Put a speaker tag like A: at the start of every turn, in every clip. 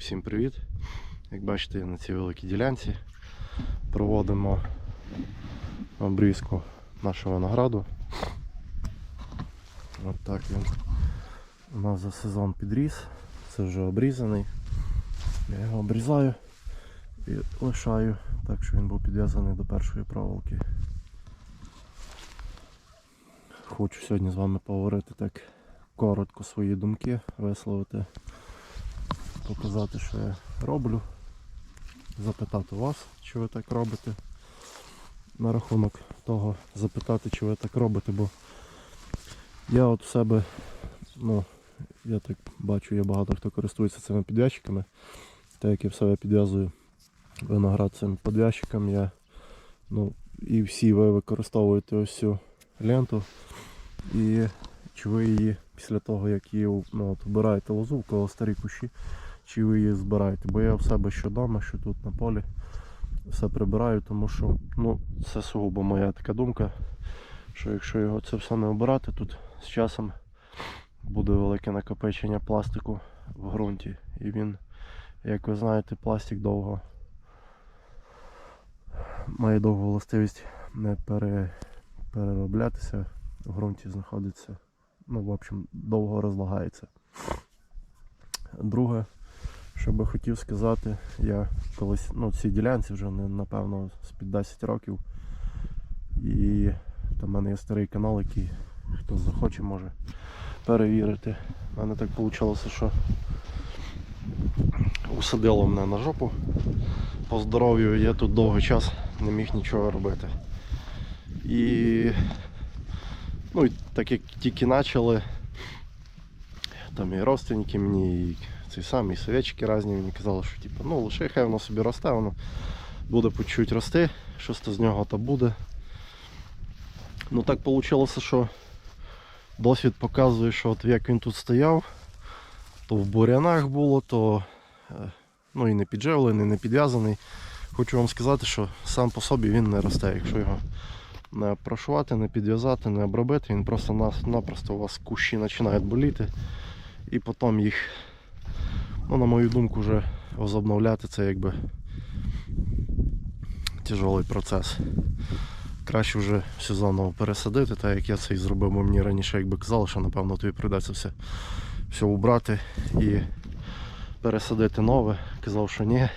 A: Усім привіт! Як бачите, на цій великій ділянці проводимо обрізку нашого винограду. От так він у нас за сезон підріс. Це вже обрізаний. Я його обрізаю і лишаю так, що він був підв'язаний до першої проволоки. Хочу сьогодні з вами поговорити так коротко свої думки, висловити показати, що я роблю, запитати вас, чи ви так робите. На рахунок того запитати, чи ви так робите, бо я от в себе, ну, я так бачу, є багато хто користується цими підв'язчиками. Так як я в себе підв'язую виноград цим підв'язчиком, я, ну, і всі ви використовуєте ось цю ленту. І чи ви її після того, як її ну, от, обираєте лозу, у кого старі кущі, чи ви її збираєте. Бо я в себе що вдома, що тут на полі все прибираю, тому що ну, це сугубо моя така думка, що якщо його це все не обирати, тут з часом буде велике накопичення пластику в ґрунті. І він, як ви знаєте, пластик довго має довгу властивість не пере, перероблятися, в ґрунті знаходиться, ну, в общем, довго розлагається. Друге, що би хотів сказати, я колись ну, цій ділянці вже напевно з під 10 років. І там в мене є старий канал, який хто захоче може перевірити. У мене так вийшло, що усадило мене на жопу по здоров'ю, я тут довгий час не міг нічого робити. І ну, так як тільки почали, там і родственники мені, і ці самі совєтчики різні мені казали, що типу, ну лише хай воно собі росте, воно буде по чуть рости, щось то з нього то буде. Ну так вийшло, що досвід показує, що от як він тут стояв, то в бурянах було, то е, ну і не підживлений, не підв'язаний. Хочу вам сказати, що сам по собі він не росте. Якщо його не прошувати, не підв'язати, не обробити, він просто-напросто у вас кущі починають боліти. І потім їх, ну, на мою думку, вже возобновляти це якби тяжелий процес. Краще вже сезонно пересадити, так як я це і зробив, бо мені раніше якби казали, що напевно тобі прийдеться все, все убрати і пересадити нове. Казав, що ні.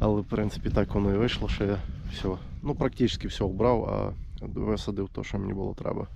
A: Але в принципі так воно і вийшло, що я все, ну практично все убрав, а висадив те, що мені було треба.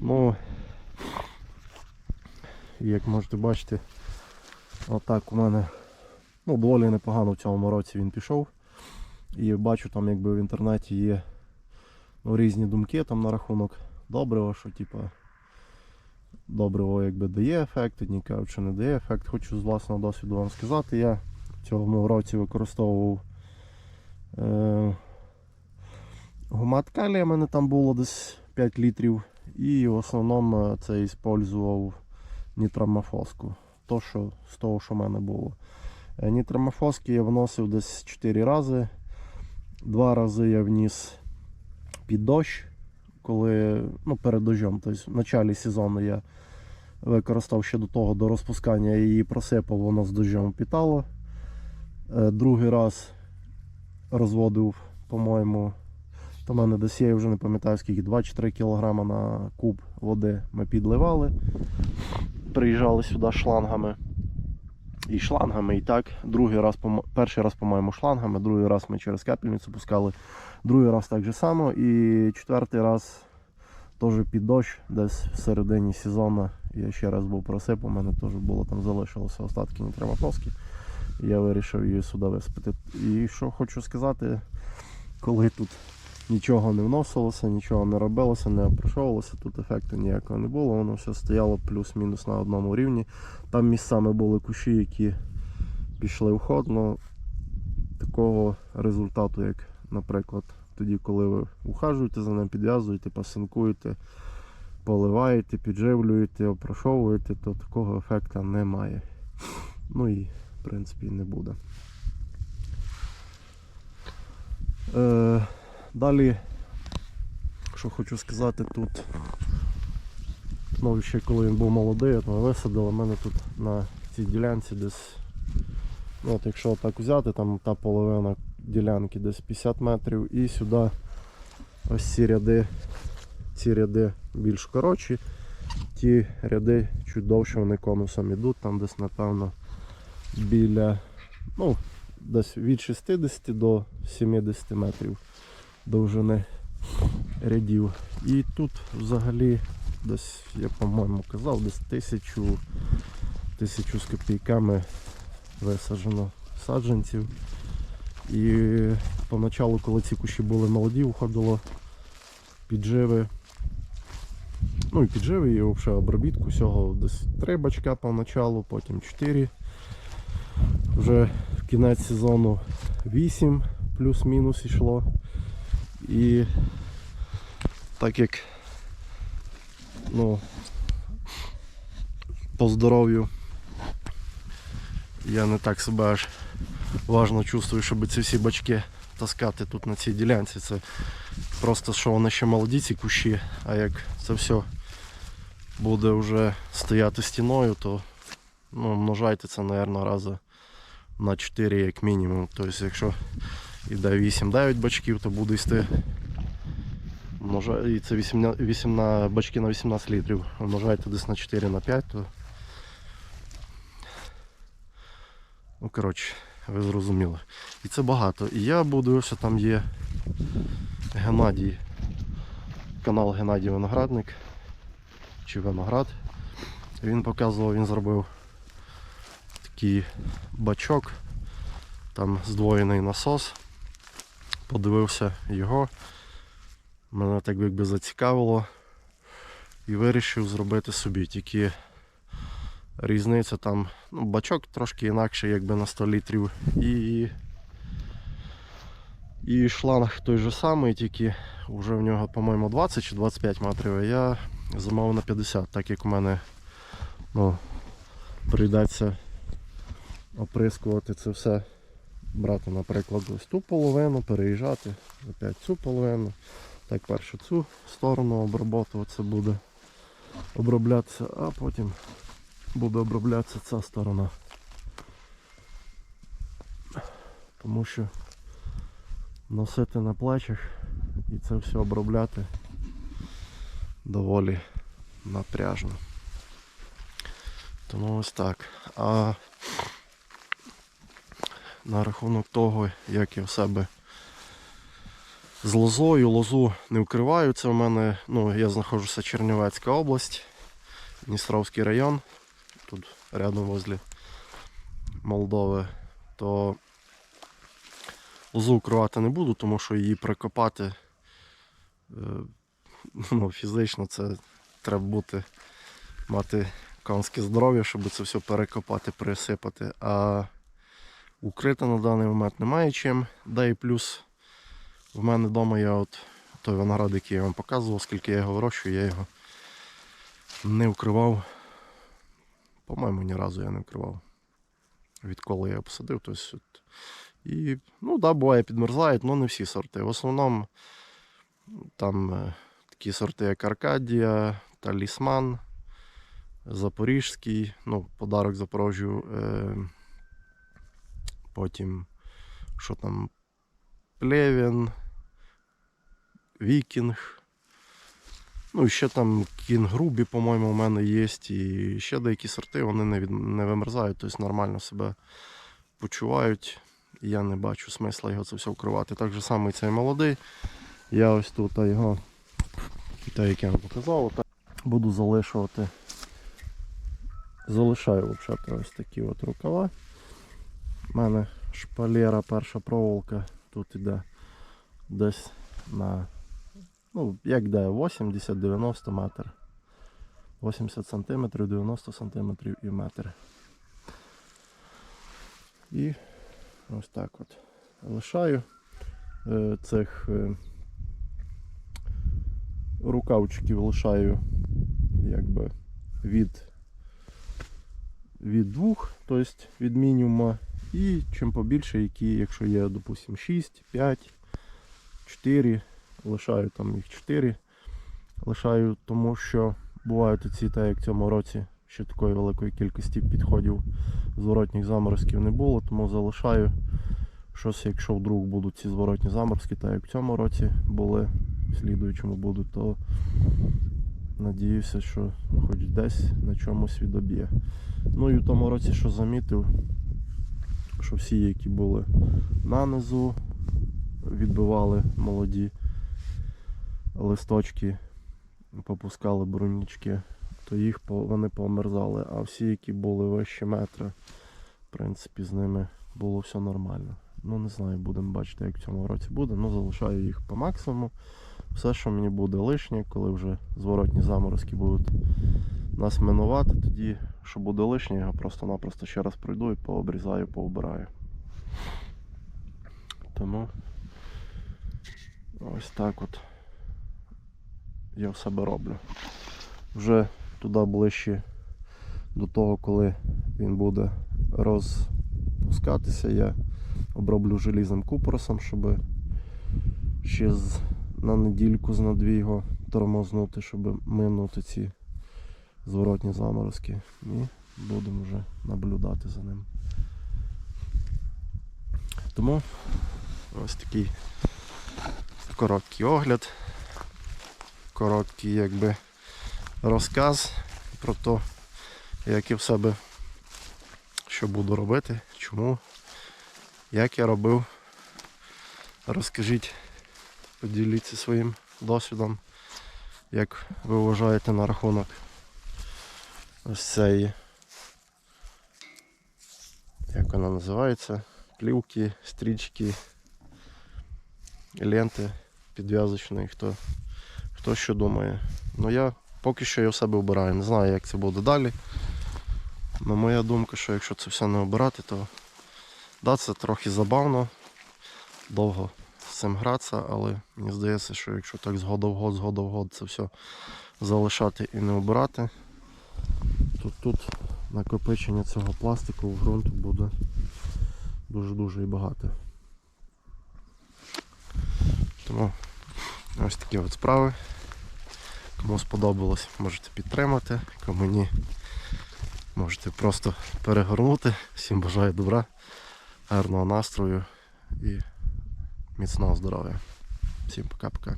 A: Ну, і як можете бачити, отак у мене ну, доволі непогано в цьому році він пішов. І бачу там якби в інтернеті є ну, різні думки там на рахунок добрива, що типа добриво якби дає ефект, одні кажуть, що не дає ефект. Хочу з власного досвіду вам сказати, я в цьому році використовував е, гумат калія, в мене там було десь 5 літрів. І в основному е, це використовував нітромофоску. То, що, з того, що в мене було. Е, Нітромофоски я вносив десь 4 рази. Два рази я вніс під дощ, коли ну, перед дощом. Тобто в початку сезону я використав ще до того до розпускання її просипав, воно з дощом питало. Е, Другий раз розводив, по-моєму, то в мене десь я вже не пам'ятаю скільки, 2 чи 3 кг на куб води ми підливали. Приїжджали сюди шлангами. І шлангами, і так. Другий раз, перший раз, по-моєму, шлангами, другий раз ми через капельницю пускали, другий раз так же само. І четвертий раз теж під дощ, десь в середині сезону. Я ще раз був просип, у мене теж було там залишилося остатки нітромофоски. Я вирішив її сюди висипати. І що хочу сказати, коли тут нічого не вносилося, нічого не робилося, не опрашовувалося, тут ефекту ніякого не було, воно все стояло плюс-мінус на одному рівні. Там місцями були кущі, які пішли в ход, але такого результату, як, наприклад, тоді, коли ви ухажуєте за ним, підв'язуєте, пасинкуєте, поливаєте, підживлюєте, опрашовуєте, то такого ефекту немає. Ну і в принципі не буде. Е, далі, що хочу сказати тут. Ну, ще коли він був молодий, от ми висадили, у мене тут на цій ділянці десь Ну, От якщо так взяти, там та половина ділянки десь 50 метрів і сюди ось ці ряди, ці ряди більш коротші, ті ряди чуть довше вони конусом ідуть, там десь напевно біля ну, десь від 60 до 70 метрів довжини рядів. І тут взагалі десь, я по-моєму казав, десь тисячу, тисячу з копійками висаджено саджанців. І поначалу, коли ці кущі були молоді, входило підживи. Ну і підживи, і взагалі обробітку всього десь три бачка поначалу, потім 4. Вже в кінець сезону 8 плюс-мінус йшло. І так як ну, по здоров'ю я не так себе аж важно чувствую, щоб ці всі бачки таскати тут на цій ділянці. Це просто що вони ще молоді ці кущі, а як це все буде вже стояти стіною, то ну, множайте це, мабуть, рази на 4 як мінімум. Тобто, якщо іде 8-9 бачків, то буде йти і це 8, 8 на бачки на 18 літрів. Множайте десь на 4 на 5, то ну коротше, ви зрозуміли. І це багато. І я буду, що там є Геннадій, канал Геннадій Виноградник чи Виноград. Він показував, він зробив такий бачок, там здвоєний насос. Подивився його. Мене так якби зацікавило і вирішив зробити собі. Тільки різниця там, ну, бачок трошки інакше, якби на 100 літрів. І, і шланг той же самий, тільки вже в нього, по-моєму, 20 чи 25 метрів, а я замовив на 50, так як у мене ну, прийдеться оприскувати це все. Брати, наприклад, ось ту половину, переїжджати, опять цю половину. Так, перше цю сторону оброботувати це буде оброблятися, а потім буде оброблятися ця сторона. Тому що носити на плечах і це все обробляти доволі напряжно. Тому ось так. А на рахунок того, як я в себе з лозою, лозу не вкриваю. Це в мене, ну, я знаходжуся Чернівецька область, Дністровський район, тут рядом возле Молдови, то лозу вкривати не буду, тому що її прикопати е, ну, фізично це треба бути, мати конське здоров'я, щоб це все перекопати, пересипати. А укрити на даний момент немає чим. Да і плюс в мене вдома я от той виноград, який я вам показував, скільки я його вирощую, я його не вкривав. По-моєму, ні разу я не вкривав. Відколи я посадив. Тобто, от. І, ну да, буває, підмерзають, але не всі сорти. В основному там е, такі сорти, як Аркадія, Талісман, Запорізький, ну, подарок Запорожжю. Е, потім, що там, Плевін, Вікінг. Ну, і ще там кінгрубі, по-моєму, у мене є. І ще деякі сорти, вони не, від... не вимерзають, тобто нормально себе почувають. Я не бачу смисла його це все вкривати. Так же само і цей молодий. Я ось тут його, те, як я вам показав, буду залишувати. Залишаю взагалі ось такі от рукава. У мене шпалера, перша проволока тут іде десь на, ну, як де, 80-90 метр. 80 см, 90 см і метр. І ось так от лишаю е, цих е, рукавчиків лишаю якби від від двох, тобто від мінімума. І чим побільше, які, якщо є, допустимо, 6, 5, 4, лишаю там їх 4. Лишаю, тому що бувають ці, так як в цьому році, ще такої великої кількості підходів зворотніх заморозків не було, тому залишаю щось, якщо вдруг будуть ці зворотні заморозки, так як в цьому році були, в слідуючому будуть, то надіюся, що хоч десь на чомусь відоб'є. Ну і в тому році, що замітив, що всі, які були нанизу, відбивали молоді листочки, попускали брунічки, то їх вони померзали. А всі, які були вище метра, в принципі, з ними було все нормально. Ну не знаю, будемо бачити, як в цьому році буде. Ну залишаю їх по максимуму. Все, що мені буде лишнє, коли вже зворотні заморозки будуть нас минувати, тоді, що буде лишнє, я просто-напросто ще раз пройду і пообрізаю, пообираю. Тому ось так от я в себе роблю. Вже туди ближче до того, коли він буде розпускатися, я оброблю желізним купоросом, щоб ще з, на недільку з на дві його тормознути, щоб минути ці зворотні заморозки. І будемо вже наблюдати за ним. Тому ось такий короткий огляд, короткий якби розказ про те, як я в себе що буду робити, чому, як я робив. Розкажіть, поділіться своїм досвідом, як ви вважаєте на рахунок ось цієї, як вона називається, плівки, стрічки, ленти підв'язочної, хто, хто що думає. Ну я поки що в себе обираю. Не знаю, як це буде далі. Але моя думка, що якщо це все не обирати, то да, це трохи забавно, довго з цим гратися, але мені здається, що якщо так з года в год, год це все залишати і не обирати, то тут накопичення цього пластику в ґрунт буде дуже-дуже і багато. Тому ось такі от справи. Кому сподобалось, можете підтримати, кому ні, можете просто перегорнути. Всім бажаю добра, гарного настрою і міцного здоров'я. Всім пока-пока.